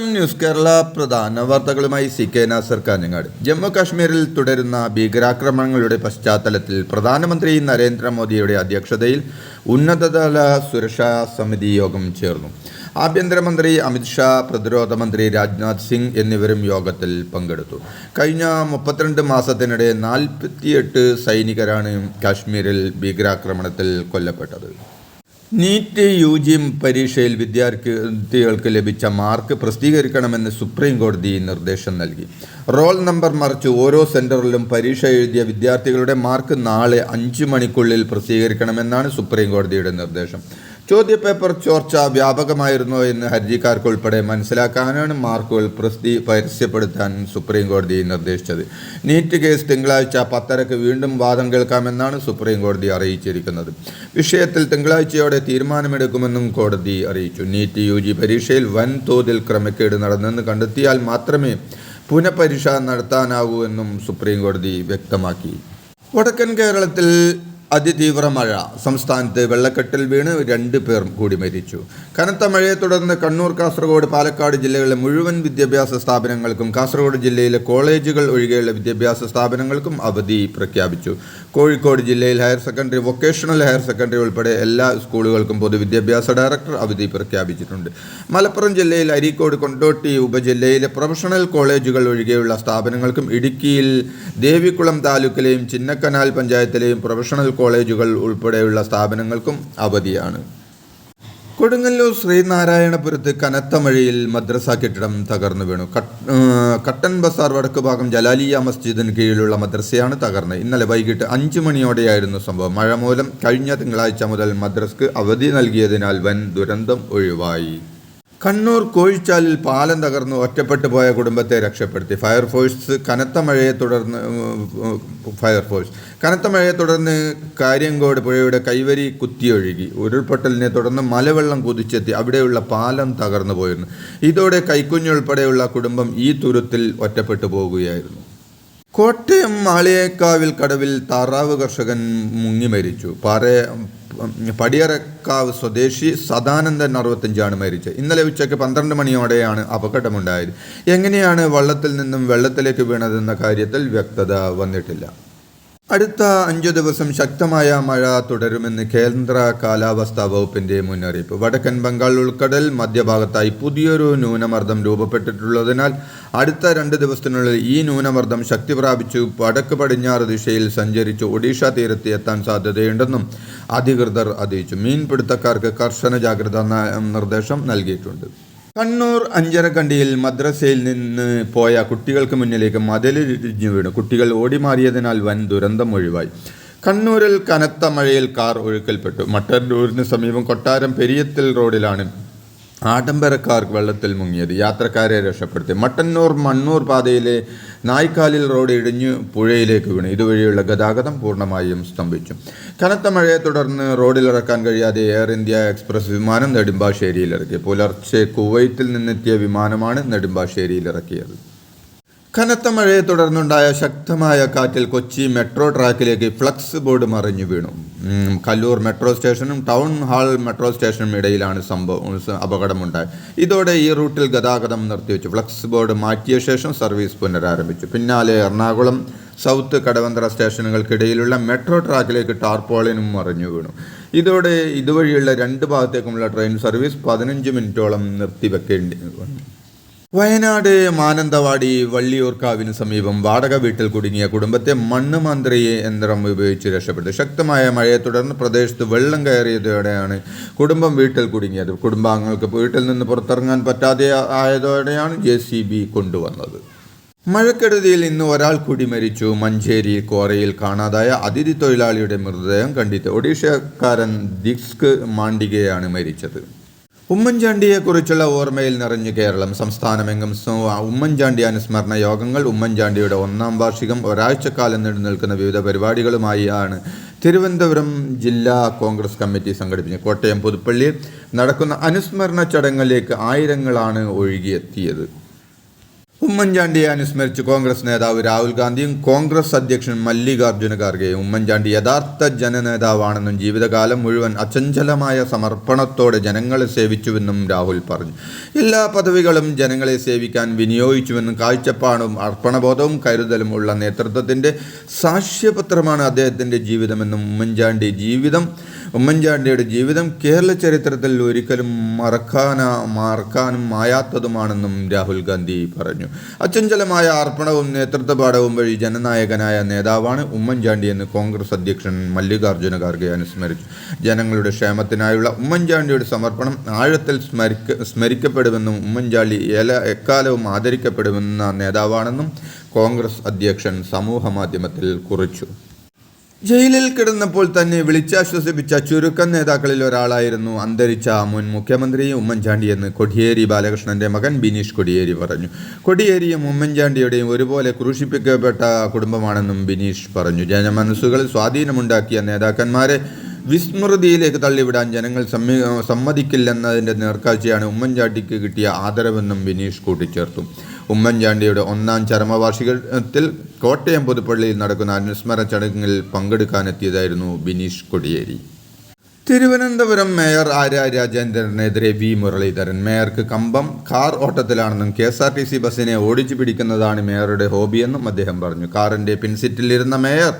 News Kerala പ്രധാന വാർത്തകളുമായി C K Nasar Kanhangad. Jammu കാശ്മീരിൽ തുടരുന്ന ഭീകരാക്രമണങ്ങളുടെ പശ്ചാത്തലത്തിൽ പ്രധാനമന്ത്രി നരേന്ദ്രമോദിയുടെ അധ്യക്ഷതയിൽ ഉന്നതതല സുരക്ഷാ സമിതി യോഗം ചേർന്നു. ആഭ്യന്തരമന്ത്രി അമിത്ഷാ പ്രതിരോധ മന്ത്രി രാജ്നാഥ് സിംഗ് എന്നിവരും യോഗത്തിൽ പങ്കെടുത്തു. കഴിഞ്ഞ മുപ്പത്തിരണ്ട് മാസത്തിനിടെ നാൽപ്പത്തിയെട്ട് സൈനികരാണ് കാശ്മീരിൽ ഭീകരാക്രമണത്തിൽ കൊല്ലപ്പെട്ടത്. നീറ്റ് യു ജി പരീക്ഷയിൽ വിദ്യാർത്ഥികൾക്ക് ലഭിച്ച മാർക്ക് പ്രസിദ്ധീകരിക്കണമെന്ന് സുപ്രീം കോടതി നിർദ്ദേശം നൽകി. റോൾ നമ്പർ മറിച്ച് ഓരോ സെന്ററിലും പരീക്ഷ എഴുതിയ വിദ്യാർത്ഥികളുടെ മാർക്ക് നാളെ അഞ്ച് മണിക്കുള്ളിൽ പ്രസിദ്ധീകരിക്കണമെന്നാണ് സുപ്രീം കോടതിയുടെ നിർദ്ദേശം. ചോദ്യപേപ്പർ ചോർച്ച വ്യാപകമായിരുന്നോ എന്ന് ഹർജിക്കാർക്ക് ഉൾപ്പെടെ മനസ്സിലാക്കാനാണ് മാർക്കുകൾ പ്രസിദ്ധി പരസ്യപ്പെടുത്താൻ സുപ്രീം കോടതി നിർദ്ദേശിച്ചത്. നീറ്റ് കേസ് തിങ്കളാഴ്ച പത്തരക്ക് വീണ്ടും വാദം കേൾക്കാമെന്നാണ് സുപ്രീം കോടതി അറിയിച്ചിരിക്കുന്നത്. വിഷയത്തിൽ തിങ്കളാഴ്ചയോടെ തീരുമാനമെടുക്കുമെന്നും കോടതി അറിയിച്ചു. നീറ്റ് യു ജി പരീക്ഷയിൽ വൻതോതിൽ ക്രമക്കേട് നടന്നെന്ന് കണ്ടെത്തിയാൽ മാത്രമേ പുനഃപരീക്ഷ നടത്താനാവൂ എന്നും സുപ്രീം കോടതി വ്യക്തമാക്കി. വടക്കൻ കേരളത്തിൽ അതിതീവ്ര മഴ. സംസ്ഥാനത്ത് വെള്ളക്കെട്ടിൽ വീണ് രണ്ട് പേർ കൂടി മരിച്ചു. കനത്ത മഴയെ തുടർന്ന് കണ്ണൂർ കാസർഗോഡ് പാലക്കാട് ജില്ലകളിലെ മുഴുവൻ വിദ്യാഭ്യാസ സ്ഥാപനങ്ങൾക്കും കാസർഗോഡ് ജില്ലയിലെ കോളേജുകൾ ഒഴികെയുള്ള വിദ്യാഭ്യാസ സ്ഥാപനങ്ങൾക്കും അവധി പ്രഖ്യാപിച്ചു. കോഴിക്കോട് ജില്ലയിൽ higher secondary vocational higher secondary ഉൾപ്പെടെ എല്ലാ സ്കൂളുകൾക്കും പൊതുവിദ്യാഭ്യാസ ഡയറക്ടർ അവധി പ്രഖ്യാപിച്ചിട്ടുണ്ട്. മലപ്പുറം ജില്ലയിൽ അരീക്കോട് കൊണ്ടോട്ടി ഉപജില്ലയിലെ പ്രൊഫഷണൽ കോളേജുകൾ ഒഴികെയുള്ള സ്ഥാപനങ്ങൾക്കും ഇടുക്കിയിൽ ദേവികുളം താലൂക്കിലെയും ചിന്നക്കനാൽ പഞ്ചായത്തിലെയും പ്രൊഫഷണൽ കോളേജുകൾ ഉൾപ്പെടെയുള്ള സ്ഥാപനങ്ങൾക്കും അവധിയാണ്. കൊടുങ്ങല്ലൂർ ശ്രീനാരായണപുരത്ത് കനത്ത മഴയിൽ മദ്രസ കെട്ടിടം തകർന്നു വീണു. കട്ട്- കട്ടൻ ബസാർ വടക്ക് ഭാഗം ജലാലിയ മസ്ജിദിന് കീഴിലുള്ള മദ്രസയാണ് തകർന്നത്. ഇന്നലെ വൈകിട്ട് അഞ്ച് മണിയോടെയായിരുന്നു സംഭവം. മഴ മൂലം കഴിഞ്ഞ തിങ്കളാഴ്ച മുതൽ മദ്രസക്ക് അവധി നൽകിയതിനാൽ വൻ ദുരന്തം ഒഴിവായി. കണ്ണൂർ കോഴിച്ചാലിൽ പാലം തകർന്നു ഒറ്റപ്പെട്ടു പോയ കുടുംബത്തെ രക്ഷപ്പെടുത്തി. ഫയർഫോഴ്സ് കനത്ത മഴയെ തുടർന്ന് ഫയർഫോഴ്സ് കനത്ത മഴയെ തുടർന്ന് കാര്യങ്കോട് പുഴയുടെ കൈവരി കുത്തിയൊഴുകി. ഉരുൾപൊട്ടലിനെ തുടർന്ന് മലവെള്ളം കുതിച്ചെത്തി. അവിടെയുള്ള പാലം തകർന്നു പോയിരുന്നു. ഇതോടെ കൈക്കുഞ്ഞുൾപ്പെടെയുള്ള കുടുംബം ഈ തുരുത്തിൽ ഒറ്റപ്പെട്ടു പോകുകയായിരുന്നു. കോട്ടയം മാളിയേക്കാവിൽ കടവിൽ താറാവ് കർഷകൻ മുങ്ങി മരിച്ചു. പാറ പടിയറക്കാവ് സ്വദേശി സദാനന്ദൻ അറുപത്തഞ്ചാണ് മരിച്ചത്. ഇന്നലെ ഉച്ചയ്ക്ക് പന്ത്രണ്ട് മണിയോടെയാണ് അപകടമുണ്ടായത്. എങ്ങനെയാണ് വള്ളത്തിൽ നിന്നും വെള്ളത്തിലേക്ക് വീണതെന്ന കാര്യത്തിൽ വ്യക്തത വന്നിട്ടില്ല. അടുത്ത അഞ്ചു ദിവസം ശക്തമായ മഴ തുടരുമെന്ന് കേന്ദ്ര കാലാവസ്ഥാ വകുപ്പിന്റെ മുന്നറിയിപ്പ്. വടക്കൻ ബംഗാൾ ഉൾക്കടൽ മധ്യഭാഗത്തായി പുതിയൊരു ന്യൂനമർദ്ദം രൂപപ്പെട്ടിട്ടുള്ളതിനാൽ അടുത്ത രണ്ട് ദിവസത്തിനുള്ളിൽ ഈ ന്യൂനമർദ്ദം ശക്തി പ്രാപിച്ചു. വടക്ക് പടിഞ്ഞാറ് ദിശയിൽ സഞ്ചരിച്ച് ഒഡീഷ തീരത്ത് എത്താൻ സാധ്യതയുണ്ടെന്നും അധികൃതർ അറിയിച്ചു. മീൻപിടുത്തക്കാർക്ക് കർശന ജാഗ്രതാ നിർദ്ദേശം നൽകിയിട്ടുണ്ട്. കണ്ണൂർ അഞ്ചരക്കണ്ടിയിൽ മദ്രസയിൽ നിന്ന് പോയ കുട്ടികൾക്ക് മുന്നിലേക്ക് മതിലിരിഞ്ഞു വീണു. കുട്ടികൾ ഓടിമാറിയതിനാൽ വൻ ദുരന്തം ഒഴിവായി. കണ്ണൂരിൽ കനത്ത മഴയിൽ കാർ ഒഴുക്കൽപ്പെട്ടു. മട്ടന്നൂരിന് സമീപം കൊട്ടാരം പെരിയത്തിൽ റോഡിലാണ് ആഡംബരക്കാർ വെള്ളത്തിൽ മുങ്ങിയത്. യാത്രക്കാരെ രക്ഷപ്പെടുത്തി. മട്ടന്നൂർ മണ്ണൂർ പാതയിലെ നായ്ക്കാലിൽ റോഡ് ഇടിഞ്ഞു പുഴയിലേക്ക് വീണു. ഇതുവഴിയുള്ള ഗതാഗതം പൂർണമായും സ്തംഭിച്ചു. കനത്ത മഴയെ തുടർന്ന് റോഡിലിറക്കാൻ കഴിയാതെ എയർ ഇന്ത്യ എക്സ്പ്രസ് വിമാനം നെടുമ്പാശ്ശേരിയിലിറക്കി. പുലർച്ചെ കുവൈത്തിൽ നിന്നെത്തിയ വിമാനമാണ് നെടുമ്പാശ്ശേരിയിൽ ഇറക്കിയത് കനത്ത മഴയെ തുടർന്നുണ്ടായ ശക്തമായ കാറ്റിൽ കൊച്ചി മെട്രോ ട്രാക്കിലേക്ക് ഫ്ലക്സ് ബോർഡ് മറിഞ്ഞു വീണു. കല്ലൂർ മെട്രോ സ്റ്റേഷനും ടൗൺ ഹാൾ മെട്രോ സ്റ്റേഷനും ഇടയിലാണ് സംഭവം അപകടമുണ്ടായത് ഇതോടെ ഈ റൂട്ടിൽ ഗതാഗതം നിർത്തിവെച്ചു. ഫ്ലക്സ് ബോർഡ് മാറ്റിയ ശേഷം സർവീസ് പുനരാരംഭിച്ചു. പിന്നാലെ എറണാകുളം സൗത്ത് കടവന്ത്ര സ്റ്റേഷനുകൾക്കിടയിലുള്ള മെട്രോ ട്രാക്കിലേക്ക് ടാർപോളിനും മറിഞ്ഞു വീണു. ഇതോടെ ഇതുവഴിയുള്ള രണ്ട് ഭാഗത്തേക്കുമുള്ള ട്രെയിൻ സർവീസ് പതിനഞ്ച് മിനിറ്റോളം നിർത്തിവെക്കേണ്ടി വന്നു വയനാട് മാനന്തവാടി വള്ളിയൂർക്കാവിന് സമീപം വാടക വീട്ടിൽ കുടുങ്ങിയ കുടുംബത്തെ മണ്ണ് മന്ത്രി യന്ത്രം ഉപയോഗിച്ച് രക്ഷപ്പെട്ടു. ശക്തമായ മഴയെ തുടർന്ന് പ്രദേശത്ത് വെള്ളം കയറിയതോടെയാണ് കുടുംബം വീട്ടിൽ കുടുങ്ങിയത്. കുടുംബാംഗങ്ങൾക്ക് വീട്ടിൽ നിന്ന് പുറത്തിറങ്ങാൻ പറ്റാതെ ആയതോടെയാണ് ജെ സി ബി കൊണ്ടുവന്നത്. മഴക്കെടുതിയിൽ ഇന്ന് ഒരാൾ കൂടി മരിച്ചു. മഞ്ചേരി കോറയിൽ കാണാതായ അതിഥി തൊഴിലാളിയുടെ മൃതദേഹം കണ്ടിട്ട് ഒഡീഷക്കാരൻ ദിക്സ്ക് മാണ്ഡികയാണ് മരിച്ചത്. ഉമ്മൻചാണ്ടിയെക്കുറിച്ചുള്ള ഓർമ്മയിൽ നിറഞ്ഞു കേരളം. സംസ്ഥാനമെങ്കും ഉമ്മൻചാണ്ടി അനുസ്മരണ യോഗങ്ങൾ ഉമ്മൻചാണ്ടിയുടെ ഒന്നാം വാർഷികം ഒരാഴ്ചക്കാലം നീണ്ടു നിൽക്കുന്ന വിവിധ പരിപാടികളുമായാണ് തിരുവനന്തപുരം ജില്ലാ കോൺഗ്രസ് കമ്മിറ്റി സംഘടിപ്പിച്ചത് കോട്ടയം പുതുപ്പള്ളിയിൽ നടക്കുന്ന അനുസ്മരണ ചടങ്ങിലേക്ക് ആയിരങ്ങളാണ് ഒഴുകിയെത്തിയത്. ഉമ്മൻചാണ്ടിയെ അനുസ്മരിച്ച് കോൺഗ്രസ് നേതാവ് രാഹുൽ ഗാന്ധിയും കോൺഗ്രസ് അധ്യക്ഷൻ മല്ലികാർജുന ഖാർഗെയും. ഉമ്മൻചാണ്ടി യഥാർത്ഥ ജനനേതാവാണെന്നും ജീവിതകാലം മുഴുവൻ അചഞ്ചലമായ സമർപ്പണത്തോടെ ജനങ്ങളെ സേവിച്ചുവെന്നും രാഹുൽ പറഞ്ഞു. എല്ലാ പദവികളും ജനങ്ങളെ സേവിക്കാൻ വിനിയോഗിച്ചുവെന്നും കാഴ്ചപ്പാടും അർപ്പണബോധവും കരുതലും ഉള്ള നേതൃത്വത്തിന്റെ സാക്ഷ്യപത്രമാണ് അദ്ദേഹത്തിന്റെ ജീവിതമെന്നും ഉമ്മൻചാണ്ടി ജീവിതം ഉമ്മൻചാണ്ടിയുടെ ജീവിതം കേരള ചരിത്രത്തിൽ ഒരിക്കലും മറക്കാനാ മറക്കാനും മായാത്തതുമാണെന്നും രാഹുൽ ഗാന്ധി പറഞ്ഞു. അച്ചഞ്ചലമായ അർപ്പണവും നേതൃത്വപാഠവും വഴി ജനനായകനായ നേതാവാണ് ഉമ്മൻചാണ്ടി എന്ന് കോൺഗ്രസ് അധ്യക്ഷൻ മല്ലികാർജുന ഖാർഗെ അനുസ്മരിച്ചു. ജനങ്ങളുടെ ക്ഷേമത്തിനായുള്ള ഉമ്മൻചാണ്ടിയുടെ സമർപ്പണം ആഴത്തിൽ സ്മരിക്ക സ്മരിക്കപ്പെടുമെന്നും ഉമ്മൻചാണ്ടി എല എക്കാലവും ആദരിക്കപ്പെടുമെന്ന നേതാവാണെന്നും കോൺഗ്രസ് അധ്യക്ഷൻ സമൂഹ മാധ്യമത്തിൽ കുറിച്ചു. ജയിലിൽ കിടന്നപ്പോൾ തന്നെ വിളിച്ചാശ്വസിപ്പിച്ച ചുരുക്കം നേതാക്കളിൽ ഒരാളായിരുന്നു അന്തരിച്ച മുൻ മുഖ്യമന്ത്രി ഉമ്മൻചാണ്ടി എന്ന് കൊടിയേരി ബാലകൃഷ്ണന്റെ മകൻ ബിനീഷ് കൊടിയേരി പറഞ്ഞു. കൊടിയേരിയും ഉമ്മൻചാണ്ടിയുടെയും ഒരുപോലെ ക്രൂശിപ്പിക്കപ്പെട്ട കുടുംബമാണെന്നും ബിനീഷ് പറഞ്ഞു. ജനമനസ്സുകളിൽ സ്വാധീനമുണ്ടാക്കിയ നേതാക്കന്മാരെ വിസ്മൃതിയിലേക്ക് തള്ളിവിടാൻ ജനങ്ങൾ സമ്മി സമ്മതിക്കില്ലെന്നതിന്റെ നേർക്കാഴ്ചയാണ് ഉമ്മൻചാണ്ടിക്ക് കിട്ടിയ ആദരവെന്നും ബിനീഷ് കൂട്ടിച്ചേർത്തു. ഉമ്മൻചാണ്ടിയുടെ ഒന്നാം ചരമവാർഷികത്തിൽ കോട്ടയം പുതുപ്പള്ളിയിൽ നടക്കുന്ന അനുസ്മരണ ചടങ്ങിൽ പങ്കെടുക്കാനെത്തിയതായിരുന്നു ബിനീഷ് കൊടിയേരി. തിരുവനന്തപുരം മേയർ ആര്യ രാജേന്ദ്രനെതിരെ വി മുരളീധരൻ. മേയർക്ക് കമ്പം car ഓട്ടത്തിലാണെന്നും K S R T C ബസ്സിനെ ഓടിച്ചു പിടിക്കുന്നതാണ് മേയറുടെ ഹോബിയെന്നും അദ്ദേഹം പറഞ്ഞു. കാറിന്റെ പിൻസീറ്റിലിരുന്ന മേയർ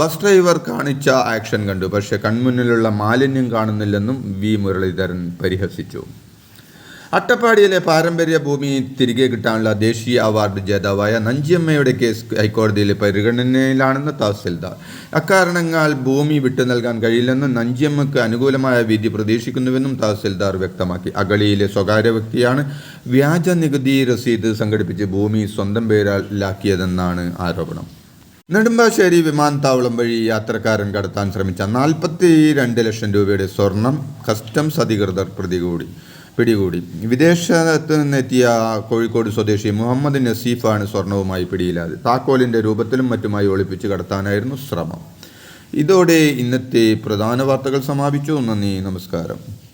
ബസ് ഡ്രൈവർ കാണിച്ച ആക്ഷൻ കണ്ടു. പക്ഷേ കൺമുന്നിലുള്ള മാലിന്യം കാണുന്നില്ലെന്നും വി മുരളീധരൻ പരിഹസിച്ചു. അട്ടപ്പാടിയിലെ പാരമ്പര്യ ഭൂമി തിരികെ കിട്ടാനുള്ള ദേശീയ അവാർഡ് ജേതാവായ നഞ്ചിയമ്മയുടെ കേസ് ഹൈക്കോടതിയിലെ പരിഗണനയിലാണെന്ന് തഹസിൽദാർ. അക്കാരണങ്ങൾ ഭൂമി വിട്ടു നൽകാൻ കഴിയില്ലെന്നും നഞ്ചിയമ്മക്ക് അനുകൂലമായ വിധി പ്രതീക്ഷിക്കുന്നുവെന്നും തഹസിൽദാർ വ്യക്തമാക്കി. അഗളിയിലെ സ്വകാര്യ വ്യക്തിയാണ് വ്യാജ നികുതി രസീത് സംഘടിപ്പിച്ച് ഭൂമി സ്വന്തം പേരിലാക്കിയതെന്നാണ് ആരോപണം. നെടുമ്പാശ്ശേരി വിമാനത്താവളം വഴി യാത്രക്കാരൻ കടത്താൻ ശ്രമിച്ച നാൽപ്പത്തി രണ്ട് ലക്ഷം രൂപയുടെ സ്വർണം കസ്റ്റംസ് അധികൃതർ പ്രതികൂടി. പിടികൂടി. വിദേശത്ത് നിന്നെത്തിയ കോഴിക്കോട് സ്വദേശി മുഹമ്മദ് നസീഫാണ് സ്വർണവുമായി പിടിയിലായത്. താക്കോലിന്റെ രൂപത്തിലും മറ്റുമായി ഒളിപ്പിച്ച് കടത്താനായിരുന്നു ശ്രമം. ഇതോടെ ഇന്നത്തെ പ്രധാന വാർത്തകൾ സമാപിച്ചു. നന്ദി നമസ്കാരം.